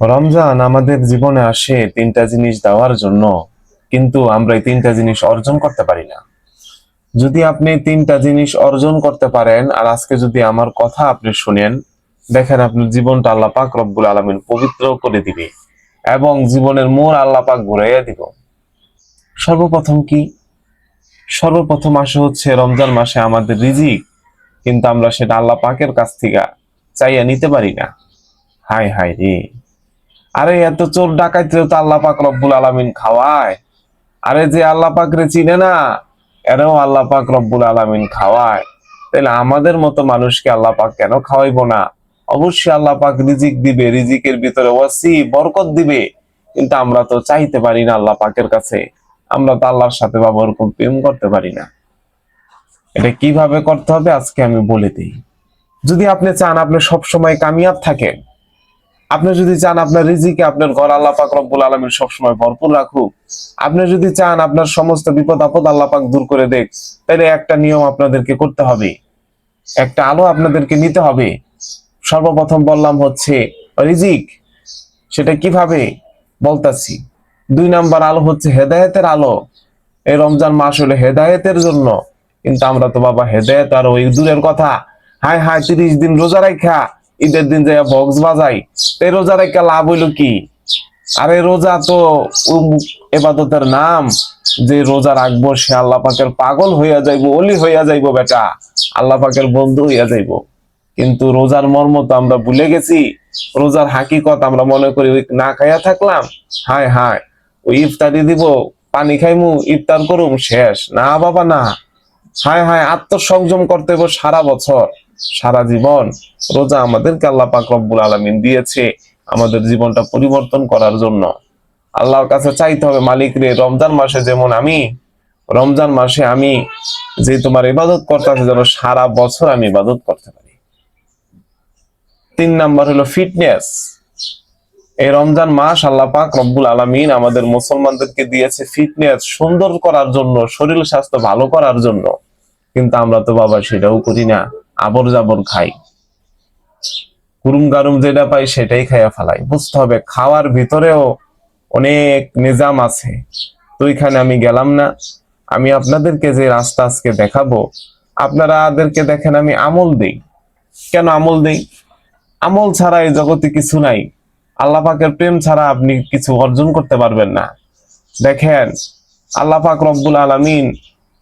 রমজান আমাদের জীবনে আসে তিনটা জিনিস দেওয়ার জন্য, কিন্তু আমরা এই তিনটা জিনিস অর্জন করতে পারি না। যদি আপনি তিনটা জিনিস অর্জন করতে পারেন, আর আজকে যদি আমার কথা আপনি শুনেন, দেখেন আপনার জীবনটা আল্লাহ পাক রব্বুল আলমিন পবিত্র করে দিবে, এবং জীবনের মোড় আল্লাহ পাক ঘুরাইয়া দিব। সর্বপ্রথম কি? সর্বপ্রথম আসে হচ্ছে রমজান মাসে আমাদের রিজিক, কিন্তু আমরা সেটা আল্লাহ পাকের কাছ থেকে চাইয়া নিতে পারি না। হাই হাই রে। আরে, এত চোর ডাকাইতেও তো আল্লাহ পাক রব্বুল আলামিন খাওয়ায়। আরে, যে আল্লাহ পাক রে চিনে না, এরাও আল্লাহ পাক রব্বুল আলামিন খাওয়ায়। তাহলে আমাদের মতো মানুষকে আল্লাহ পাক কেন খাওয়াইবো না? অবশ্যই আল্লাহ পাক রিজিক দিবে, রিজিকের ভিতরে ওয়াসি, বরকত দিবে। কিন্তু আমরা তো চাইতে পারি না আল্লাহ পাকের কাছে। আমরা তো আল্লাহর সাথে বাবা ওরকম প্রেম করতে পারি না। এটা কীভাবে করতে হবে, আজকে আমি বলে দিই। যদি আপনি চান আপনি সব সময় কামিয়াব থাকেন আপনি যদি চান আপনার রিজিকে আপনার ঘর আল্লাহ পাক রব্বুল আলমীর সবসময় ভরপুর রাখুক, আপনি যদি চান আপনার সমস্ত বিপদ আপদ আল্লাহ পাক দূর করে দেখ তাহলে একটা নিয়ম আপনাদেরকে করতে হবে। একটা আলো আপনাদেরকে নিতে হবে। সর্বপ্রথম বললাম হচ্ছে রিজিক, সেটা কীভাবে বলতাছি? দুই নাম্বার আলো হচ্ছে হেদায়েতের আলো। এই রমজান মাস হলো হেদায়েতের জন্য। কিন্তু আমরা তো বাবা, হেদায়েত আর ওই দূরের কথা। হাই হাই তিরিশ দিন রোজা রাখা ঈদের দিন যাইয়া বক্স বাজাই। এই রোজা রেখা লাভ হইল কি? আরে রোজা তো এবাদতের নাম। যে রোজা রাখব সে আল্লাহ পাকের পাগল হইয়া যাইবো, অলি হইয়া যাইবো বেটা। আল্লাহ পাকের বন্ধু হইয়া যাইবো। কিন্তু রোজার মর্ম তো আমরা ভুলে গেছি। রোজার হাকিকত আমরা মনে করি না খাইয়া থাকলাম। হায় হায় ওই ইফতারি দিব, পানি খাইমু, ইফতার করুম, শেষ। না বাবা, না। হায় হায়, আত্মসংযম করতে হবে সারা বছর। সারা জীবন রোজা আমাদেরকে আল্লাহ পাক রব্বুল আলামিন দিয়েছে আমাদের জীবনটা পরিবর্তন করার জন্য। আল্লাহর কাছে চাইতে হবে, মালিক রে, রমজান মাসে যেমন আমি, রমজান মাসে আমি যে তোমার ইবাদত করতেছে যেন সারা বছর আমি ইবাদত করতে পারি। তিন নাম্বার হলো ফিটনেস। এই রমজান মাস আল্লাহ পাক রব্বুল আলামিন আমাদের মুসলমানদেরকে দিয়েছে ফিটনেস সুন্দর করার জন্য, শরীর স্বাস্থ্য ভালো করার জন্য। কিন্তু আমরা তো বাবা সেটাও করি না। আবর জাবর খাই। কুরুম গারুম যেটা পাই সেটাই খাইয়া ফেলাই। বুঝতে হবে, খাওয়ার ভিতরেও অনেক নিজাম আছে। তো ওইখানে আমি গেলাম না। আমি আপনাদেরকে যে রাস্তা আজকে দেখাবো আপনারাদেরকে দেখেন আমি আমল দেই। কেন আমল দেই? আমল ছাড়া এই জগতে কিছু নাই। আল্লাহ পাকের প্রেম ছাড়া আপনি কিছু অর্জন করতে পারবেন না। দেখেন, আল্লাহ পাক রব্বুল আলামিন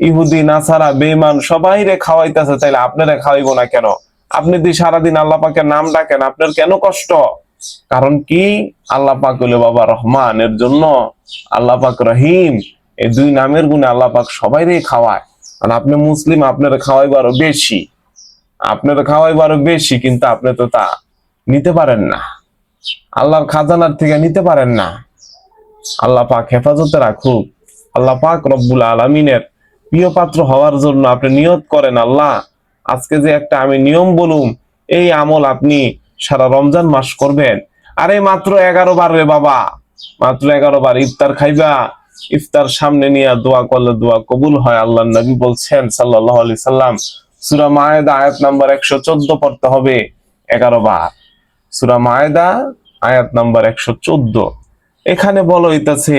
ইহুদি, নাসারা বেমান সবাই রে খাওয়াইতেছে, তাইলে আপনারা খাওয়াইবো না কেন? আপনি যদি সারাদিন আল্লাহ পাকের নাম ডাকেন, আপনার কেন কষ্ট? কারণ কি? আল্লাহ পাক হলো বাবা রহমান, এর জন্য আল্লাহ পাক রহিম। এই দুই নামের গুণে আল্লাহ পাক সবাই রে খাওয়ায়। আর আপনি মুসলিম, আপনার খাওয়াইবো আরও বেশি। আপনার খাওয়াইবো আরও বেশি, কিন্তু আপনি তো তা নিতে পারেন না। আল্লাহর খাজানার থেকে নিতে পারেন না। আল্লাহ পাক হেফাজতে রাখুক। আল্লাহ পাক রব্বুল আলমিনের প্রিয় পাত্র হওয়ার জন্য আপনি নিয়ত করেন, আল্লাহ, আজকে যে একটা আমি নিয়ম বলুম, এই আমল আপনি সারা রমজান মাস করবেন। আরে মাত্র এগারো বার রে বাবা, মাত্র এগারো বার ইফতার খাইবা, ইফতার সামনে নিয়ে দোয়া করলে দোয়া কবুল হয় আল্লাহ নবী বলছেন সাল্লাহ আলি সাল্লাম, সুরা মায়েদা আয়াত নাম্বার একশো চোদ্দ পড়তে হবে, এগারো বার। সুরা মায়েদা আয়াত নাম্বার একশো চোদ্দ। এখানে বলো হইতাছে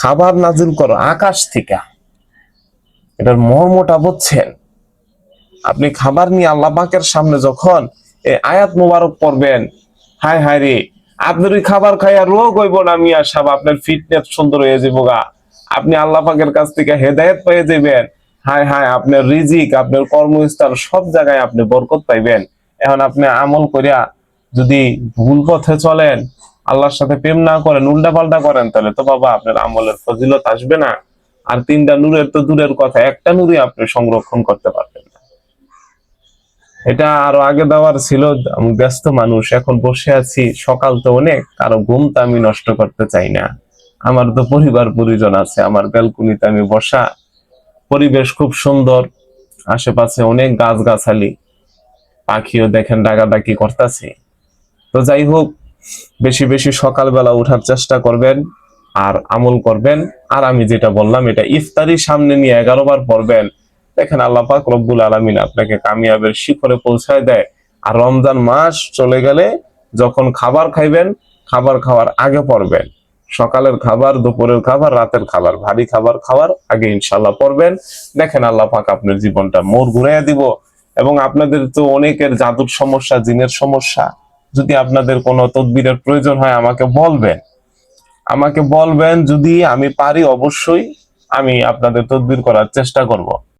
খাবার নাজিল করো আকাশ থেকে। এটার মর্মটা বুঝছেন? আপনি খাবার নিয়ে আল্লাহ পাকের সামনে যখন আয়াত মুবারক পড়বেন, হায় হায় রে আপনার ওই খাবার খাইয়া রোগ হইব না মিয়া সাহেব, আপনার ফিটনেস সুন্দর হয়ে যাব গা। আপনি আল্লাহ পাকের কাছ থেকে হেদায়েত পেয়ে যাবেন। হায় হায়, আপনার রিজিক, আপনার কর্মস্থান সব জায়গায় আপনি বরকত পাইবেন। এখন আপনি আমল করিয়া যদি ভুল পথে চলেন আল্লাহর সাথে প্রেম না করেন উল্টা পাল্টা করেন, তাহলে তো বাবা আপনার আমলের ফজিলত আসবে না। আর তিনটা নূরের তো দূরের কথা, একটা নূরই আপনি সংরক্ষণ করতে পারবেন না। এটা আরও আগে দেওয়ার ছিল, আমি ব্যস্ত মানুষ, এখন বসে আছি, সকাল তো অনেক, কারও ঘুমটা আমি নষ্ট করতে চাই না। আমার তো পরিবার পরিজন আছে, আমার ব্যালকনিতে আমি বসা। পরিবেশ খুব সুন্দর, আশেপাশে অনেক গাছ গাছালি পাখিও দেখেন ডাকাডাকি করতেছে। তো যাই হোক বেশি বেশি সকালবেলা উঠার চেষ্টা করবেন আর আমল করবেন। আর আমি যেটা বললাম, এটা ইফতারি সামনে নিয়ে এগারো বার পড়বেন। দেখেন আল্লাহ পাক রব্বুল আলমিন আপনাকে কামিয়াবের শিখরে পৌঁছায় দেয়। আর রমজান মাস চলে গেলে যখন খাবার খাইবেন, খাবার খাওয়ার আগে পড়বেন। সকালের খাবার, দুপুরের খাবার, রাতের খাবার, ভারী খাবার খাওয়ার আগে ইনশাল্লাহ পড়বেন। দেখেন আল্লাহ পাক আপনার জীবনটা মোড় ঘুরাইয়া দিব। এবং আপনাদের তো অনেকের জাদুর সমস্যা, জিনের সমস্যা যদি আপনাদের কোনো তদবিরের প্রয়োজন হয়, আমাকে বলবেন। আমাকে বলবেন, যদি আমি পারি অবশ্যই আমি আপনাদের তদবির করার চেষ্টা করব।